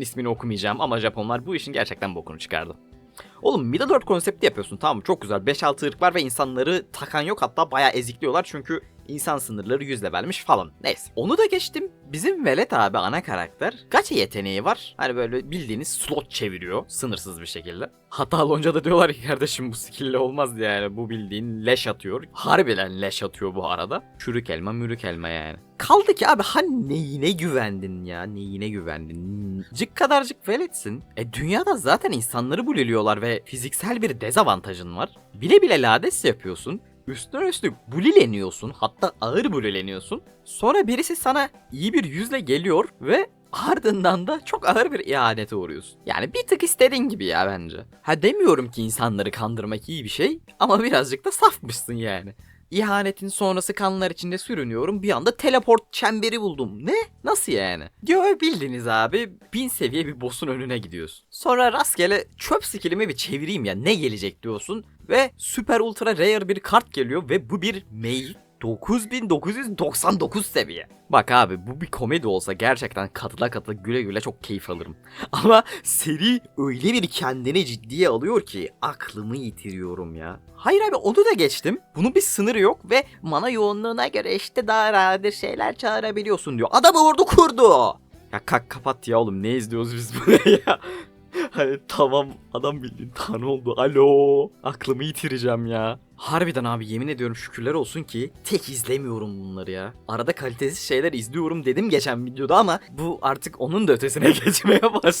İsmini okumayacağım ama Japonlar bu işin gerçekten bokunu çıkardı. Oğlum Middle Earth konsepti yapıyorsun tamam mı? Çok güzel. 5-6 ırk var ve insanları takan yok hatta bayağı ezikliyorlar çünkü insan sınırları 100 levelmiş falan. Neyse. Onu da geçtim. Bizim Velet abi ana karakter. Gacha yeteneği var. Hani böyle bildiğiniz slot çeviriyor. Sınırsız bir şekilde. Hatta Lonca da diyorlar ki kardeşim bu skill'le olmaz yani. Bu bildiğin leş atıyor. Harbiden leş atıyor bu arada. Çürük elma mürük elma yani. Kaldı ki abi hani neyine güvendin ya? Neyine güvendin? Cık kadarcık veletsin. E dünyada zaten insanları buliliyorlar ve fiziksel bir dezavantajın var. Bile bile lades yapıyorsun. Üstüne üstlük bulileniyorsun. Hatta ağır bulileniyorsun. Sonra birisi sana iyi bir yüzle geliyor ve ardından da çok ağır bir ihanete uğruyorsun. Yani bir tık istediğin gibi ya bence. Ha demiyorum ki insanları kandırmak iyi bir şey ama birazcık da safmışsın yani. İhanetin sonrası kanlar içinde sürünüyorum. Bir anda teleport çemberi buldum. Ne? Nasıl yani? Diyor bildiniz abi. Bin seviye bir boss'un önüne gidiyorsun. Sonra rastgele çöp skillimi bir çevireyim ya ne gelecek diyorsun. Ve süper ultra rare bir kart geliyor ve bu bir mail 9999 seviye. Bak abi bu bir komedi olsa gerçekten katıla katıla güle güle çok keyif alırım. Ama seri öyle bir kendini ciddiye alıyor ki aklımı yitiriyorum ya. Hayır abi onu da geçtim. Bunun bir sınırı yok ve mana yoğunluğuna göre işte daha nadir şeyler çağırabiliyorsun diyor. Adam ordu kurdu. Ya kalk kapat ya oğlum ne izliyoruz biz buraya ya. Hani tamam adam bildiğin tanrı oldu. Alo. Aklımı yitireceğim ya. Harbiden abi yemin ediyorum şükürler olsun ki tek izlemiyorum bunları ya. Arada kalitesiz şeyler izliyorum dedim geçen videoda ama bu artık onun da ötesine geçmeye başladı.